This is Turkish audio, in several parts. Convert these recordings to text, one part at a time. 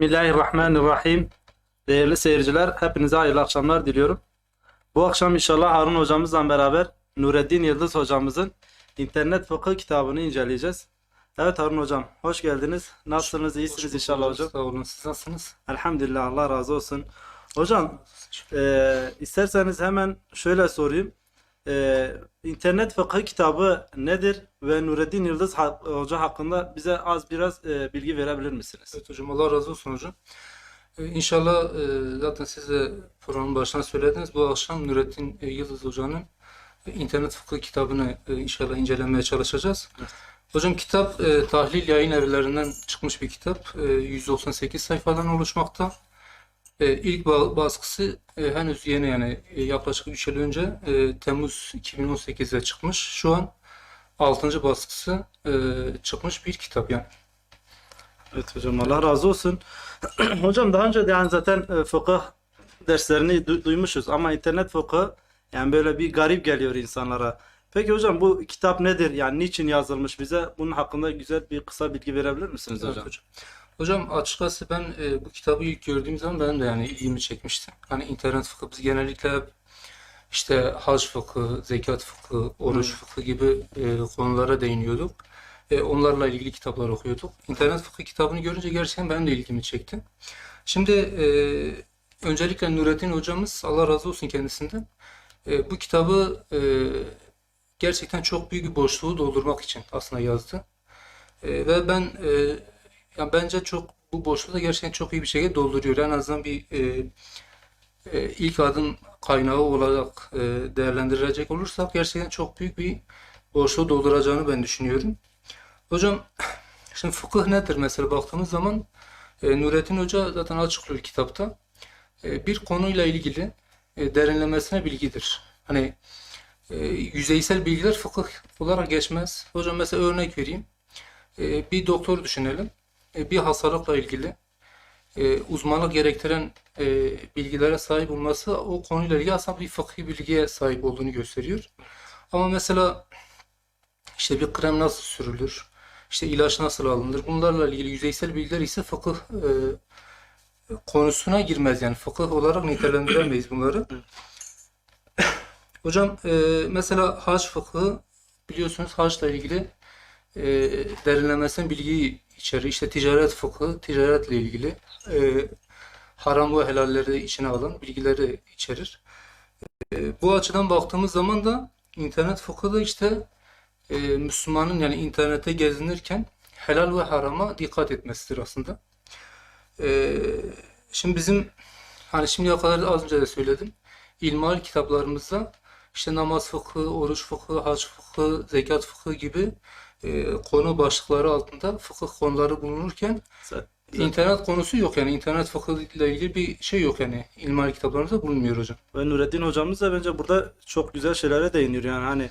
Bismillahirrahmanirrahim. Değerli seyirciler, hepinize hayırlı akşamlar diliyorum. Bu akşam inşallah Harun hocamızla beraber Nureddin Yıldız hocamızın internet fıkıh kitabını inceleyeceğiz. Evet Harun hocam, hoş geldiniz. Nasılsınız? İyisiniz inşallah hocam. Sağ olun. Siz nasılsınız? Elhamdülillah, Allah razı olsun. Hocam, eee, isterseniz hemen şöyle sorayım. Eee internet fıkıh kitabı nedir ve Nureddin Yıldız hoca hakkında bize az biraz eee, bilgi verebilir misiniz? Evet hocam Allah razı olsun hocam. Ee, İnşallah e, zaten siz de programın başına söylediniz. Bu akşam Nurettin e, Yıldız Hoca'nın e, internet fıkıh kitabını e, inşallah incelemeye çalışacağız. Evet. Hocam kitap e, tahlil yayın evlerinden çıkmış bir kitap. E, 198 sayfadan oluşmakta. E, ilk ba- baskısı e, henüz yeni yani e, yaklaşık 3 yıl önce e, Temmuz 2018'de çıkmış. Şu an 6. baskısı e, çıkmış bir kitap yani. Evet hocam Allah razı olsun. Hocam daha önce de yani zaten e, fıkıh derslerini du- duymuşuz ama internet fıkıh yani böyle bir garip geliyor insanlara. Peki hocam bu kitap nedir? Yani niçin yazılmış bize? Bunun hakkında güzel bir kısa bilgi verebilir misiniz Evet hocam? hocam. Hocam açıkçası ben e, bu kitabı ilk gördüğüm zaman benim de yani ilgimi çekmişti. Hani internet fıkıh biz genellikle hep işte hac fıkıh, zekat fıkıh, oruç fıkıh gibi e, konulara değiniyorduk. E, onlarla ilgili kitaplar okuyorduk. İnternet fıkıh kitabını görünce gerçekten benim de ilgimi çekti. Şimdi e, öncelikle Nurettin hocamız Allah razı olsun kendisinden e, bu kitabı e, gerçekten çok büyük bir boşluğu doldurmak için aslında yazdı. E, ve ben e, ya bence çok bu boşluğu da gerçekten çok iyi bir şekilde dolduruyor. En azından bir e, e, ilk adım kaynağı olarak e, değerlendirecek olursak gerçekten çok büyük bir boşluğu dolduracağını ben düşünüyorum. Hocam şimdi fıkıh nedir mesela baktığımız zaman e, Nurettin Hoca zaten açıklıyor kitapta. E, bir konuyla ilgili e, derinlemesine bilgidir. Hani e, yüzeysel bilgiler fıkıh olarak geçmez. Hocam mesela örnek vereyim. E, bir doktor düşünelim. E, bir hastalıkla ilgili e, uzmanlık gerektiren e, bilgilere sahip olması o konuyla ilgili aslında bir fıkhi bilgiye sahip olduğunu gösteriyor. Ama mesela işte bir krem nasıl sürülür, işte ilaç nasıl alınır, bunlarla ilgili yüzeysel bilgiler ise fıkıh konusuna girmez yani fıkıh olarak nitelendiremeyiz bunları. Hocam mesela hac fıkhı biliyorsunuz haçla ilgili derinlemesine bilgi içerir. İşte ticaret fıkhı, ticaretle ilgili e, haram ve helalleri içine alan bilgileri içerir. E, bu açıdan baktığımız zaman da internet fıkhı da işte e, Müslümanın yani internette gezinirken helal ve harama dikkat etmesidir aslında. E, şimdi bizim hani şimdiye kadar da az önce de söyledim. İlmihal kitaplarımızda işte namaz fıkhı, oruç fıkhı, hac fıkhı, zekat fıkhı gibi e, konu başlıkları altında fıkıh konuları bulunurken Zaten- internet konusu yok yani internet fıkhı ile ilgili bir şey yok yani ilmihal kitaplarımızda bulunmuyor hocam. Ve Nureddin hocamız da bence burada çok güzel şeylere değiniyor. Yani hani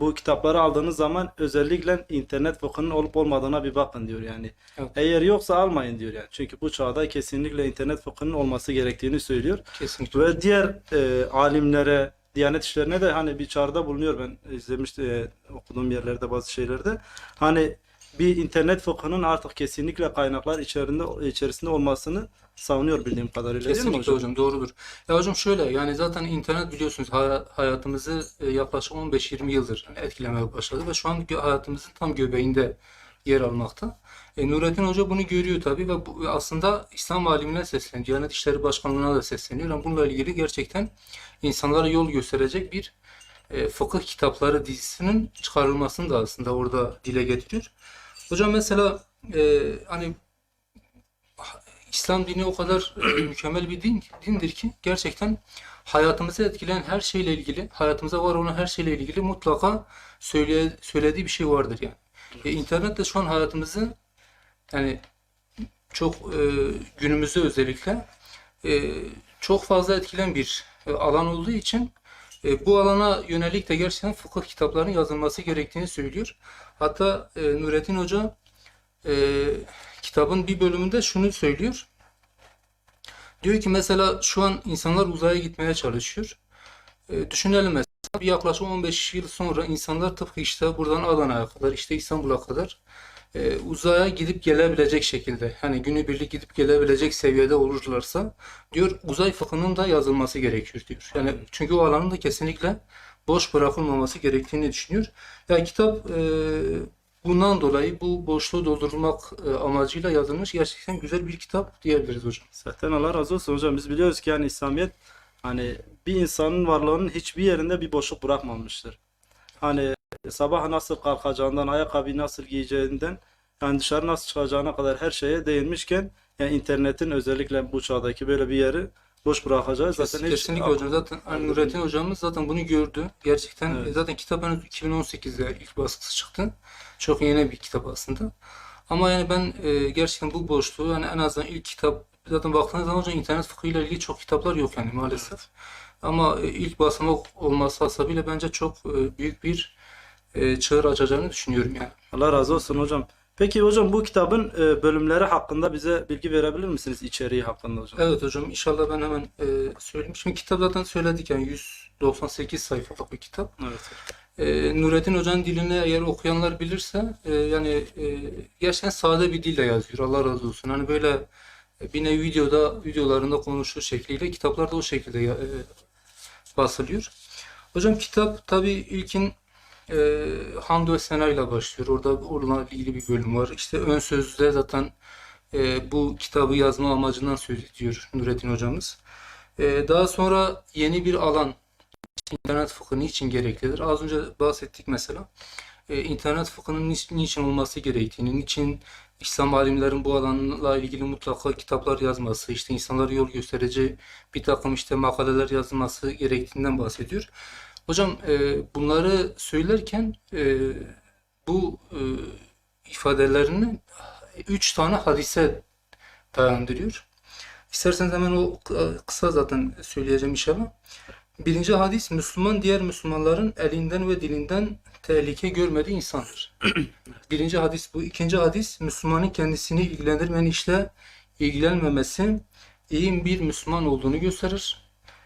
bu kitapları aldığınız zaman özellikle internet fıkhının olup olmadığına bir bakın diyor yani. Evet. Eğer yoksa almayın diyor yani. Çünkü bu çağda kesinlikle internet fıkhının olması gerektiğini söylüyor. Kesinlikle. Ve diğer e, alimlere, Diyanet işlerine de hani bir çağrıda bulunuyor. Ben izlemiştim, e, okuduğum yerlerde bazı şeylerde. Hani bir internet fıkhının artık kesinlikle kaynaklar içerisinde içerisinde olmasını savunuyor bildiğim kadarıyla değil mi Kesinlikle hocam? hocam doğrudur. Ya hocam şöyle yani zaten internet biliyorsunuz hay- hayatımızı e, yaklaşık 15-20 yıldır etkilemeye başladı ve şu an hayatımızın tam göbeğinde yer almakta. E, Nurettin Hoca bunu görüyor tabii ve bu, aslında İslam alimine sesleniyor. Diyanet İşleri Başkanlığı'na da sesleniyor. Yani bununla ilgili gerçekten insanlara yol gösterecek bir e, fıkıh kitapları dizisinin çıkarılmasını da aslında orada dile getiriyor. Hocam mesela e, hani İslam dini o kadar e, mükemmel bir din, dindir ki gerçekten hayatımızı etkileyen her şeyle ilgili, hayatımıza var olan her şeyle ilgili mutlaka söyle, söylediği bir şey vardır yani. E, internet de şu an hayatımızı yani çok e, günümüzde özellikle e, çok fazla etkilen bir e, alan olduğu için e, bu alana yönelik de gerçekten fıkıh kitaplarının yazılması gerektiğini söylüyor. Hatta e, Nurettin Hoca e, kitabın bir bölümünde şunu söylüyor. Diyor ki mesela şu an insanlar uzaya gitmeye çalışıyor. E, düşünelim mesela bir yaklaşık 15 yıl sonra insanlar tıpkı işte buradan Adana'ya kadar işte İstanbul'a kadar e, uzaya gidip gelebilecek şekilde hani günübirlik gidip gelebilecek seviyede olurlarsa diyor uzay fıkhının da yazılması gerekiyor diyor. Yani çünkü o alanın da kesinlikle boş bırakılmaması gerektiğini düşünüyor. Yani kitap e, bundan dolayı bu boşluğu doldurmak e, amacıyla yazılmış gerçekten güzel bir kitap diyebiliriz hocam. Zaten Allah razı olsun hocam. Biz biliyoruz ki yani İslamiyet hani bir insanın varlığının hiçbir yerinde bir boşluk bırakmamıştır. Hani sabah nasıl kalkacağından, ayakkabıyı nasıl giyeceğinden, yani dışarı nasıl çıkacağına kadar her şeye değinmişken yani internetin özellikle bu çağdaki böyle bir yeri boş bırakacağı zaten hiç Kesinlikle hocam zaten hani Nurettin hocamız zaten bunu gördü. Gerçekten Evet. zaten kitap hani 2018'de ilk baskısı çıktı. Çok yeni bir kitap aslında. Ama yani ben e, gerçekten bu boşluğu yani en azından ilk kitap zaten baktığınız zaman hocam internet fıkhıyla ilgili çok kitaplar yok yani maalesef. Ama e, ilk basamak olması hasabıyla bence çok e, büyük bir e, çığır açacağını düşünüyorum yani. Allah razı olsun hocam. Peki hocam bu kitabın e, bölümleri hakkında bize bilgi verebilir misiniz? İçeriği hakkında hocam. Evet hocam inşallah ben hemen e, söyleyeyim. Şimdi kitap zaten söyledik yani 198 sayfalık bir kitap. Evet. E, Nurettin Hoca'nın dilini eğer okuyanlar bilirse e, yani e, gerçekten sade bir dille yazıyor. Allah razı olsun. Hani böyle e, bir nevi videoda videolarında konuştuğu şekliyle kitaplarda o şekilde e, basılıyor. Hocam kitap tabii ilkin e, Hamd ve Sena ile başlıyor. Orada onunla ilgili bir bölüm var. İşte ön sözde zaten e, bu kitabı yazma amacından söz ediyor Nurettin hocamız. E, daha sonra yeni bir alan İnternet fıkhı niçin gereklidir? Az önce bahsettik mesela. Ee, internet fıkhının niçin, niçin olması gerektiğini, niçin İslam alimlerin bu alanla ilgili mutlaka kitaplar yazması, işte insanlara yol gösterici bir takım işte makaleler yazılması gerektiğinden bahsediyor. Hocam e, bunları söylerken e, bu e, ifadelerini üç tane hadise dayandırıyor. İsterseniz hemen o kısa zaten söyleyeceğim inşallah. Birinci hadis Müslüman diğer Müslümanların elinden ve dilinden tehlike görmediği insandır. Birinci hadis bu. İkinci hadis Müslümanın kendisini ilgilendirmeyen işle ilgilenmemesi iyi bir Müslüman olduğunu gösterir.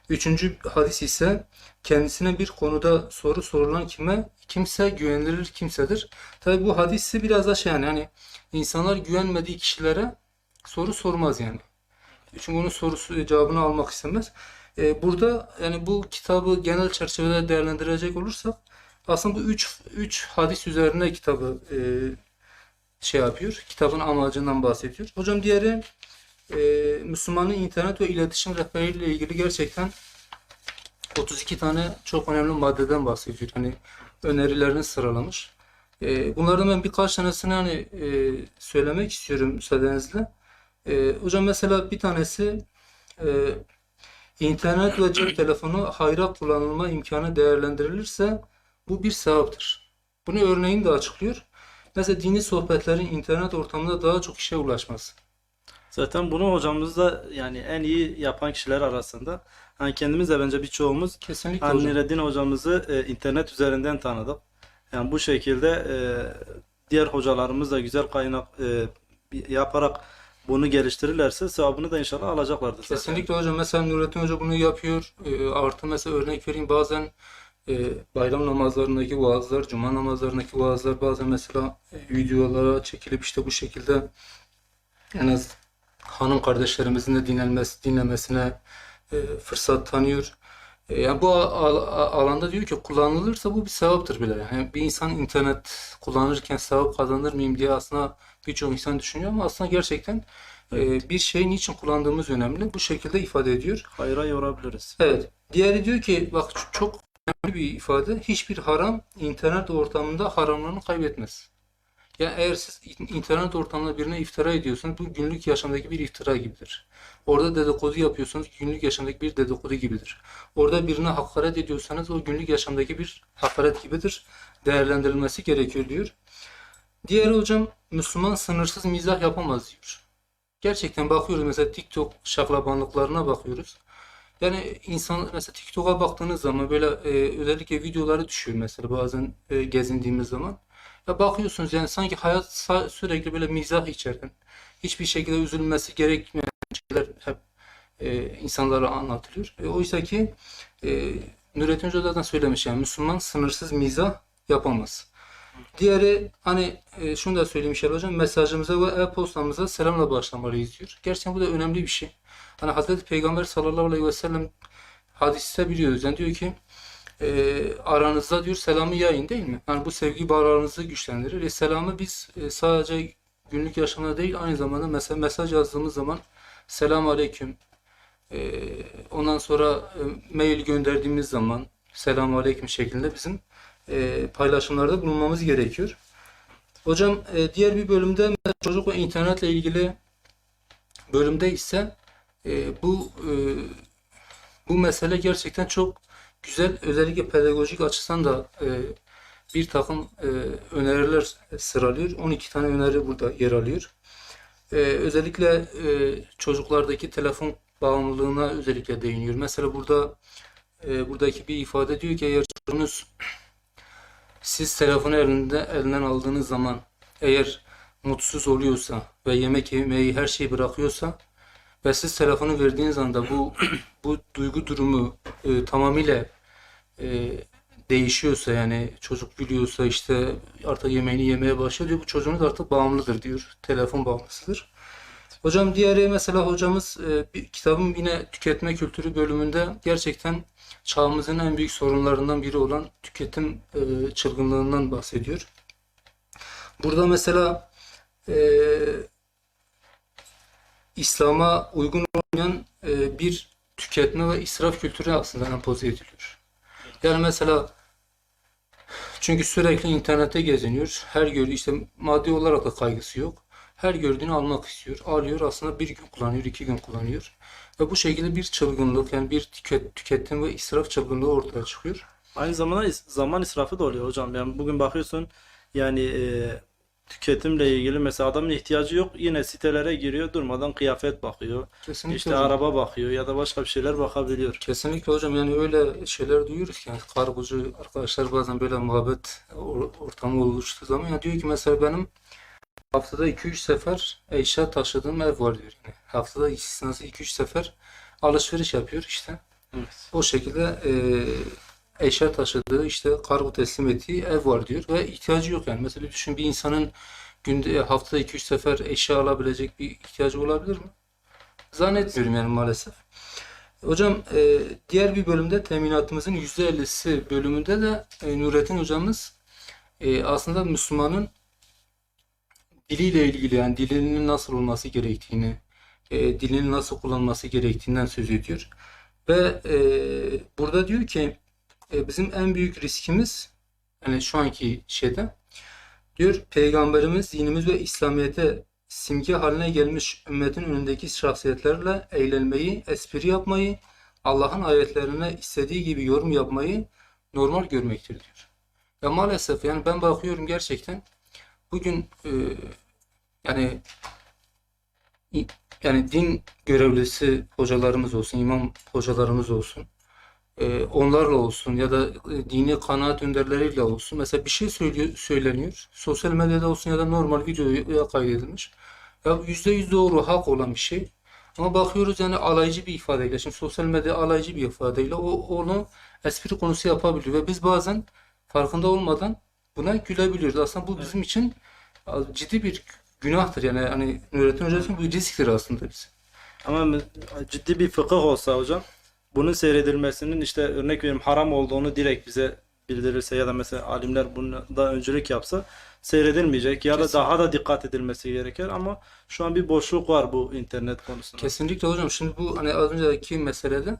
Üçüncü hadis ise kendisine bir konuda soru sorulan kime kimse güvenilir kimsedir. Tabi bu hadisi biraz da şey yani hani insanlar güvenmediği kişilere soru sormaz yani. Çünkü onun sorusu cevabını almak istemez. Ee, burada yani bu kitabı genel çerçevede değerlendirecek olursak aslında bu üç, üç hadis üzerine kitabı e, şey yapıyor. Kitabın amacından bahsediyor. Hocam diğeri e, Müslümanın internet ve iletişim rehberiyle ilgili gerçekten 32 tane çok önemli maddeden bahsediyor. Hani önerilerini sıralamış. E, bunlardan ben birkaç tanesini hani e, söylemek istiyorum müsaadenizle. E, hocam mesela bir tanesi e, İnternet ve cep telefonu hayra kullanılma imkanı değerlendirilirse bu bir sevaptır. Bunu örneğin de açıklıyor. Mesela dini sohbetlerin internet ortamında daha çok kişiye ulaşması. Zaten bunu hocamız da yani en iyi yapan kişiler arasında. Yani kendimiz de bence birçoğumuz Kesinlikle hani hocam. Nureddin hocamızı e, internet üzerinden tanıdık. Yani bu şekilde e, diğer hocalarımız da güzel kaynak e, yaparak bunu geliştirirlerse sevabını da inşallah alacaklardır zaten. Kesinlikle hocam. Mesela Nurettin Hoca bunu yapıyor. E, artı mesela örnek vereyim bazen e, bayram namazlarındaki vaazlar, cuma namazlarındaki vaazlar bazen mesela e, videolara çekilip işte bu şekilde en az hanım kardeşlerimizin de dinlenmesi, dinlemesine e, fırsat tanıyor. E, yani bu al- al- alanda diyor ki kullanılırsa bu bir sevaptır bile. Yani bir insan internet kullanırken sevap kazanır mıyım diye aslında birçok insan düşünüyor ama aslında gerçekten e, bir şeyi niçin kullandığımız önemli. Bu şekilde ifade ediyor. Hayra yorabiliriz. Evet. Diğeri diyor ki bak çok önemli bir ifade. Hiçbir haram internet ortamında haramlarını kaybetmez. Yani eğer siz in- internet ortamında birine iftira ediyorsanız bu günlük yaşamdaki bir iftira gibidir. Orada dedikodu yapıyorsanız günlük yaşamdaki bir dedikodu gibidir. Orada birine hakaret ediyorsanız o günlük yaşamdaki bir hakaret gibidir. Değerlendirilmesi gerekiyor diyor. Diğeri hocam Müslüman sınırsız mizah yapamaz diyor. Gerçekten bakıyoruz mesela TikTok şaklabanlıklarına bakıyoruz. Yani insan mesela TikTok'a baktığınız zaman böyle e, özellikle videoları düşüyor mesela bazen e, gezindiğimiz zaman. Ya bakıyorsunuz yani sanki hayat sürekli böyle mizah içeren, hiçbir şekilde üzülmesi gerekmeyen şeyler hep e, insanlara anlatılıyor. E, oysa ki e, Nurettin Hoca söylemiş yani Müslüman sınırsız mizah yapamaz. Diğeri hani e, şunu da söyleyeyim inşallah hocam mesajımıza ve e-postamıza selamla başlamalıyız diyor. Gerçekten bu da önemli bir şey. Hani Hazreti Peygamber sallallahu aleyhi ve sellem hadiste biliyoruz. Yani diyor ki e, aranızda diyor selamı yayın değil mi? Yani bu sevgi bağlarınızı güçlendirir. E, selamı biz e, sadece günlük yaşamda değil aynı zamanda mesela mesaj yazdığımız zaman selam aleyküm e, ondan sonra e, mail gönderdiğimiz zaman selam aleyküm şeklinde bizim e, paylaşımlarda bulunmamız gerekiyor. Hocam e, diğer bir bölümde çocuk ve internetle ilgili bölümde ise e, bu e, bu mesele gerçekten çok güzel. Özellikle pedagojik açıdan da e, bir takım e, öneriler sıralıyor. 12 tane öneri burada yer alıyor. E, özellikle e, çocuklardaki telefon bağımlılığına özellikle değiniyor. Mesela burada e, buradaki bir ifade diyor ki eğer çocuğunuz siz telefonu elinde elinden aldığınız zaman eğer mutsuz oluyorsa ve yemek yemeyi her şeyi bırakıyorsa ve siz telefonu verdiğiniz anda bu bu duygu durumu e, tamamıyla e, değişiyorsa yani çocuk gülüyorsa işte artık yemeğini yemeye başlıyor diyor bu çocuğunuz artık bağımlıdır diyor. Telefon bağımlısıdır. Hocam diğeri mesela hocamız e, bir kitabın yine tüketme kültürü bölümünde gerçekten çağımızın en büyük sorunlarından biri olan tüketim e, çılgınlığından bahsediyor. Burada mesela e, İslam'a uygun olmayan e, bir tüketme ve israf kültürü aslında empoze ediliyor. Yani mesela çünkü sürekli internette geziniyor. Her gördüğü işte maddi olarak da kaygısı yok. Her gördüğünü almak istiyor. Alıyor aslında bir gün kullanıyor, iki gün kullanıyor. Ve bu şekilde bir çılgınlık yani bir tüket, tüketim ve israf çılgınlığı ortaya çıkıyor. Aynı zamanda zaman israfı da oluyor hocam. Yani bugün bakıyorsun yani e, tüketimle ilgili mesela adamın ihtiyacı yok yine sitelere giriyor durmadan kıyafet bakıyor. Kesinlikle İşte hocam. araba bakıyor ya da başka bir şeyler bakabiliyor. Kesinlikle hocam yani öyle şeyler duyuyoruz ki yani kargocu arkadaşlar bazen böyle muhabbet or- ortamı oluştuğu zaman ya diyor ki mesela benim haftada 2-3 sefer eşya taşıdığım ev var diyor. Yani haftada istisnası 2-3 sefer alışveriş yapıyor işte. Evet. O şekilde e, eşya taşıdığı işte kargo teslim ettiği ev var diyor ve ihtiyacı yok yani. Mesela düşün bir insanın günde haftada 2-3 sefer eşya alabilecek bir ihtiyacı olabilir mi? Zannetmiyorum yani maalesef. Hocam e, diğer bir bölümde teminatımızın %50'si bölümünde de e, Nurettin hocamız e, aslında Müslümanın diliyle ilgili yani dilinin nasıl olması gerektiğini, e, dilini nasıl kullanması gerektiğinden söz ediyor. Ve e, burada diyor ki e, bizim en büyük riskimiz hani şu anki şeyde diyor Peygamberimiz dinimiz ve İslamiyet'e simge haline gelmiş ümmetin önündeki şahsiyetlerle eğlenmeyi, espri yapmayı, Allah'ın ayetlerine istediği gibi yorum yapmayı normal görmektir diyor. Ya maalesef yani ben bakıyorum gerçekten bugün e, yani yani din görevlisi hocalarımız olsun, imam hocalarımız olsun, e, onlarla olsun ya da e, dini kanaat önderleriyle olsun. Mesela bir şey söylüyor, söyleniyor. Sosyal medyada olsun ya da normal videoya kaydedilmiş. Ya yüzde yüz doğru, hak olan bir şey. Ama bakıyoruz yani alaycı bir ifadeyle. Şimdi sosyal medya alaycı bir ifadeyle o onu espri konusu yapabiliyor ve biz bazen farkında olmadan buna gülebiliyoruz. Aslında bu bizim için ciddi bir günahtır. Yani hani Nurettin Hoca için bu risktir aslında bizim. Ama ciddi bir fıkıh olsa hocam bunun seyredilmesinin işte örnek veriyorum haram olduğunu direkt bize bildirirse ya da mesela alimler bunda öncülük yapsa seyredilmeyecek ya da daha da dikkat edilmesi gerekir ama şu an bir boşluk var bu internet konusunda. Kesinlikle hocam. Şimdi bu hani az önceki meselede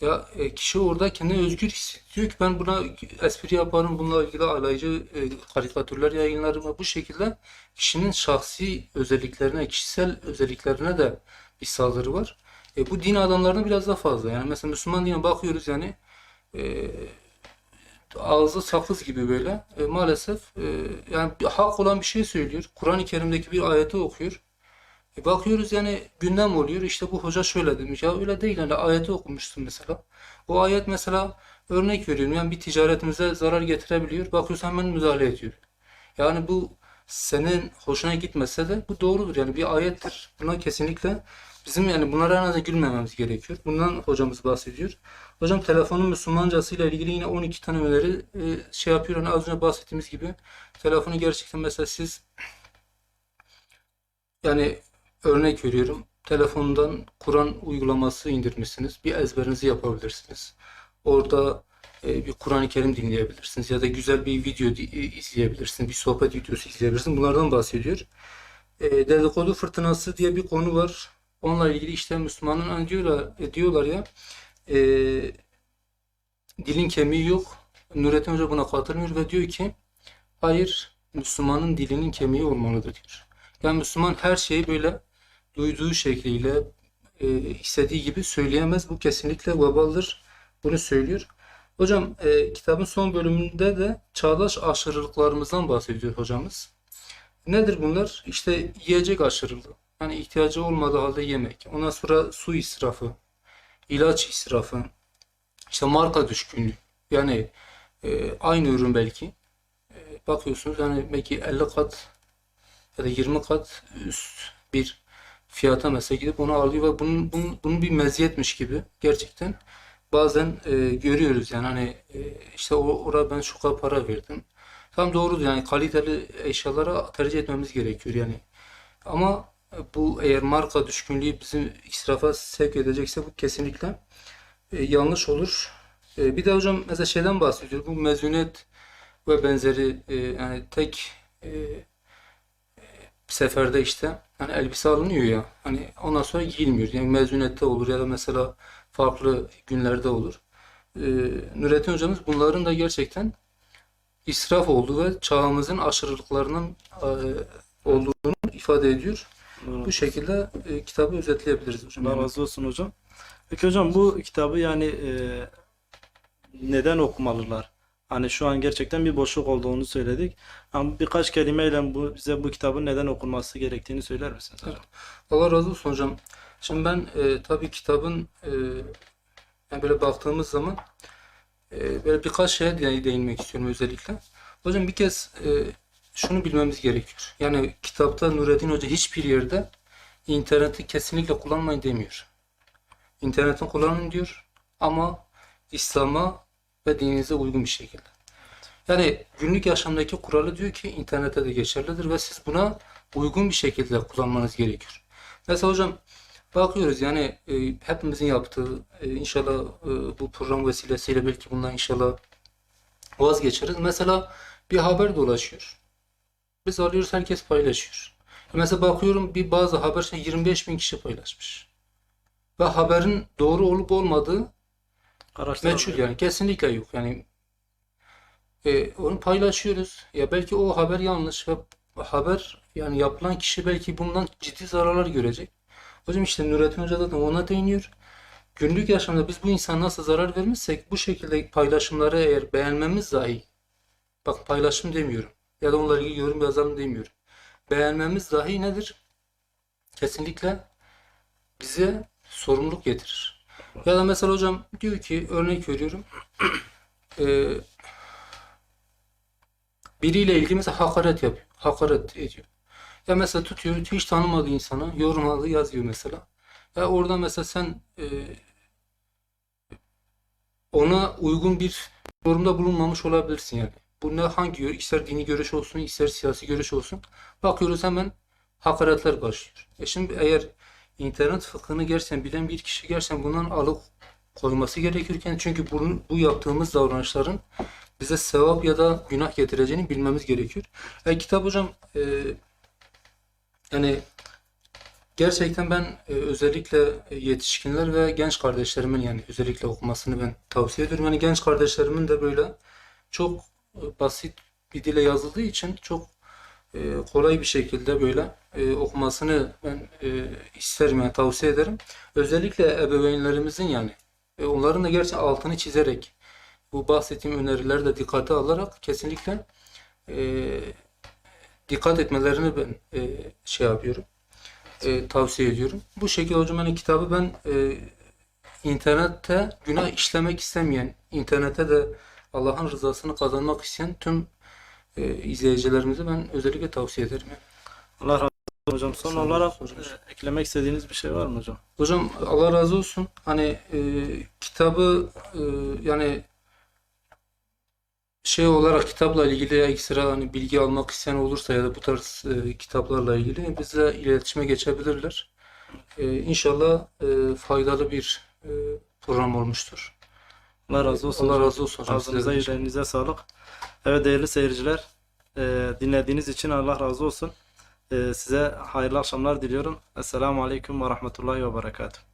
ya e, kişi orada kendini özgür hissediyor ki ben buna espri yaparım, bununla ilgili alaycı e, karikatürler yayınlarım ve bu şekilde kişinin şahsi özelliklerine, kişisel özelliklerine de bir saldırı var. E, bu din adamlarına biraz daha fazla. Yani mesela Müslüman dine bakıyoruz yani e, ağzı sakız gibi böyle. E, maalesef e, yani hak olan bir şey söylüyor. Kur'an-ı Kerim'deki bir ayeti okuyor. E bakıyoruz yani gündem oluyor işte bu hoca şöyle demiş ya öyle değil yani ayeti okumuşsun mesela o ayet mesela örnek veriyorum yani bir ticaretimize zarar getirebiliyor bakıyorsun hemen müdahale ediyor yani bu senin hoşuna gitmese de bu doğrudur yani bir ayettir buna kesinlikle Bizim yani bunlara azından gülmememiz gerekiyor. Bundan hocamız bahsediyor. Hocam telefonun Müslümancası ile ilgili yine 12 tane öneri e, şey yapıyor. Hani az önce bahsettiğimiz gibi telefonu gerçekten mesela siz yani örnek veriyorum. Telefondan Kur'an uygulaması indirmişsiniz. Bir ezberinizi yapabilirsiniz. Orada e, bir Kur'an-ı Kerim dinleyebilirsiniz ya da güzel bir video e, izleyebilirsiniz. Bir sohbet videosu izleyebilirsiniz. Bunlardan bahsediyor. E, dedikodu fırtınası diye bir konu var. Onunla ilgili işte Müslümanın hani diyorlar, e, diyorlar ya e, dilin kemiği yok. Nurettin Hoca buna katılmıyor ve diyor ki hayır Müslümanın dilinin kemiği olmalıdır diyor. Yani Müslüman her şeyi böyle duyduğu şekliyle e, istediği gibi söyleyemez. Bu kesinlikle vebaldir. Bunu söylüyor. Hocam e, kitabın son bölümünde de çağdaş aşırılıklarımızdan bahsediyor hocamız. Nedir bunlar? İşte yiyecek aşırılığı. Yani ihtiyacı olmadığı halde yemek. Ondan sonra su israfı, ilaç israfı, işte marka düşkünlüğü. Yani e, aynı ürün belki. E, bakıyorsunuz yani belki 50 kat ya da 20 kat üst bir fiyata mesela gidip onu alıyor ve bunun, bunun, bunun bir meziyetmiş gibi gerçekten bazen e, görüyoruz yani hani e, işte o, oraya ben şu kadar para verdim. Tam doğrudur yani kaliteli eşyalara tercih etmemiz gerekiyor yani. Ama bu eğer marka düşkünlüğü bizim israfa sevk edecekse bu kesinlikle e, yanlış olur. E, bir de hocam mesela şeyden bahsediyor. Bu mezuniyet ve benzeri e, yani tek e, seferde işte hani elbise alınıyor ya hani ondan sonra giyilmiyor. Yani mezuniyette olur ya da mesela farklı günlerde olur. Ee, Nurettin hocamız bunların da gerçekten israf olduğu ve çağımızın aşırılıklarının e, olduğunu ifade ediyor. Bu şekilde e, kitabı özetleyebiliriz hocam. Allah razı olsun hocam. Peki hocam bu kitabı yani e, neden okumalılar? Hani şu an gerçekten bir boşluk olduğunu söyledik. Ama birkaç kelimeyle bu bize bu kitabın neden okunması gerektiğini söyler misiniz hocam? Allah razı olsun hocam. Şimdi ben e, tabii kitabın e, yani böyle baktığımız zaman e, böyle birkaç şeye de- değinmek istiyorum özellikle. Hocam bir kez e, şunu bilmemiz gerekiyor. Yani kitapta Nureddin Hoca hiçbir yerde interneti kesinlikle kullanmayın demiyor. İnternetin kullanın diyor ama İslam'a ve dininize uygun bir şekilde. Yani günlük yaşamdaki kuralı diyor ki internete de geçerlidir ve siz buna uygun bir şekilde kullanmanız gerekiyor. Mesela hocam bakıyoruz yani e, hepimizin yaptığı e, inşallah e, bu program vesilesiyle belki bundan inşallah vazgeçeriz. Mesela bir haber dolaşıyor. Biz alıyoruz herkes paylaşıyor. Mesela bakıyorum bir bazı haber şey 25 bin kişi paylaşmış. Ve haberin doğru olup olmadığı. Meçhul yani kesinlikle yok yani e, onu paylaşıyoruz ya belki o haber yanlış ve haber yani yapılan kişi belki bundan ciddi zararlar görecek. Hocam işte Nurettin Hoca da ona değiniyor. Günlük yaşamda biz bu insana nasıl zarar vermişsek bu şekilde paylaşımları eğer beğenmemiz dahi bak paylaşım demiyorum ya da onlarla ilgili yorum yazalım demiyorum. Beğenmemiz dahi nedir? Kesinlikle bize sorumluluk getirir. Ya da mesela hocam diyor ki örnek veriyorum. eee biriyle ilgili mesela hakaret yapıyor. Hakaret ediyor. Ya mesela tutuyor hiç tanımadığı insana yorum alıyor yazıyor mesela. Ya orada mesela sen eee, ona uygun bir yorumda bulunmamış olabilirsin yani. Bu ne hangi ister dini görüş olsun ister siyasi görüş olsun. Bakıyoruz hemen hakaretler başlıyor. E şimdi eğer internet fıkhını gerçekten bilen bir kişi gerçekten bundan alıp koyması gerekirken çünkü bunun, bu yaptığımız davranışların bize sevap ya da günah getireceğini bilmemiz gerekiyor. E, kitap hocam e, yani gerçekten ben e, özellikle yetişkinler ve genç kardeşlerimin yani özellikle okumasını ben tavsiye ediyorum. Yani genç kardeşlerimin de böyle çok basit bir dile yazıldığı için çok e, kolay bir şekilde böyle e, okumasını ben e, isterim yani tavsiye ederim. Özellikle ebeveynlerimizin yani e, onların da gerçekten altını çizerek bu bahsettiğim önerileri de dikkate alarak kesinlikle e, dikkat etmelerini ben e, şey yapıyorum. e, tavsiye ediyorum. Bu şekilde hocam hani kitabı ben e, internette günah işlemek istemeyen, internete de Allah'ın rızasını kazanmak isteyen tüm e, izleyicilerimize ben özellikle tavsiye ederim. Allah razı Hocam son Sağ olarak e, eklemek istediğiniz bir şey var mı hocam? Hocam Allah razı olsun. Hani e, kitabı e, yani şey olarak kitapla ilgili ekstra hani bilgi almak isteyen olursa ya da bu tarz e, kitaplarla ilgili bizle iletişime geçebilirler. E, İnşallah e, faydalı bir e, program olmuştur. Allah razı olsun. Allah razı olsun. Ağzınıza yüreğinize sağlık. Evet değerli seyirciler, e, dinlediğiniz için Allah razı olsun. E, size hayırlı akşamlar diliyorum. Esselamu Aleyküm ve Rahmetullahi ve Berekatuhu.